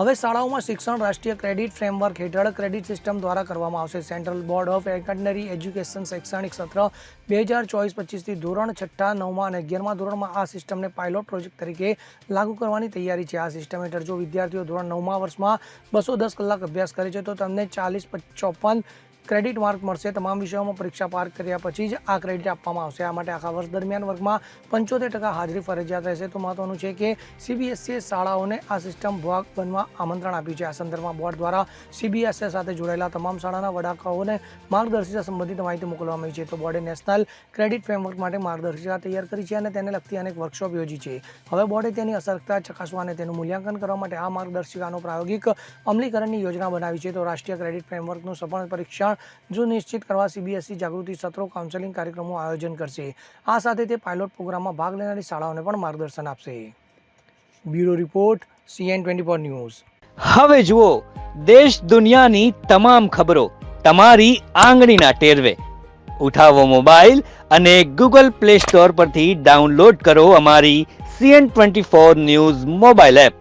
હવે શાળાઓમાં શિક્ષણ, રાષ્ટ્રીય ક્રેડિટ ફ્રેમવર્ક હેઠળ ક્રેડિટ સિસ્ટમ દ્વારા કરવામાં આવશે. Central board of secondary education શૈક્ષણિક સત્ર બે હજાર ચોવીસ પચીસથી ધોરણ છઠ્ઠા, નવમા અને અગિયારમાં ધોરણમાં આ સિસ્ટમને પાયલોટ પ્રોજેક્ટ તરીકે લાગુ કરવાની તૈયારી છે. આ સિસ્ટમ હેઠળ જો વિદ્યાર્થીઓ ધોરણ નવમા વર્ષમાં બસો દસ કલાક અભ્યાસ કરે છે, તો તેમને ચાલીસ ચોપન ક્રેડિટ માર્ક મળશે. તમામ વિષયોમાં પરીક્ષા પાર કર્યા પછી જ આ ક્રેડિટ આપવામાં આવશે. આ માટે આખા વર્ષ દરમિયાન વર્ગમાં પંચોતેર ટકા હાજરી ફરજિયાત રહેશે. તો મહત્વનું છે કે સીબીએસસીએ શાળાઓને આ સિસ્ટમ ભાગ બનવા આમંત્રણ આપ્યું છે. આ સંદર્ભમાં બોર્ડ દ્વારા સીબીએસએ સાથે જોડાયેલા તમામ શાળાના વડાકાઓને માર્ગદર્શિકા સંબંધિત માહિતી મોકલવામાં આવી છે. તો બોર્ડે નેશનલ ક્રેડિટ ફ્રેમવર્ક માટે માર્ગદર્શિકા તૈયાર કરી છે અને તેને લગતી અનેક વર્કશોપ યોજી છે. હવે બોર્ડે તેની અસરતા ચકાસવા અને તેનું મૂલ્યાંકન કરવા માટે આ માર્ગદર્શિકાનો પ્રાયોગિક અમલીકરણની યોજના બનાવી છે. તો રાષ્ટ્રીય ક્રેડિટ ફ્રેમવર્કનું સફળ પરીક્ષણ જો નિશ્ચિત કરવા સીબીએસઈ જાગૃતિ સત્રો કાઉન્સેલિંગ કાર્યક્રમો આયોજન કરશે. આ સાથે તે પાયલોટ પ્રોગ્રામમાં ભાગ લેનારી શાળાઓને પણ માર્ગદર્શન આપશે. Bureau report CN twenty four news. હવે જુઓ, દેશ દુનિયાની તમામ ખબરો તમારી આંગળીના ટેરવે. ઉઠાવો મોબાઈલ અને ગૂગલ પ્લે સ્ટોર પરથી ડાઉનલોડ કરો અમારી CN twenty four news mobile app.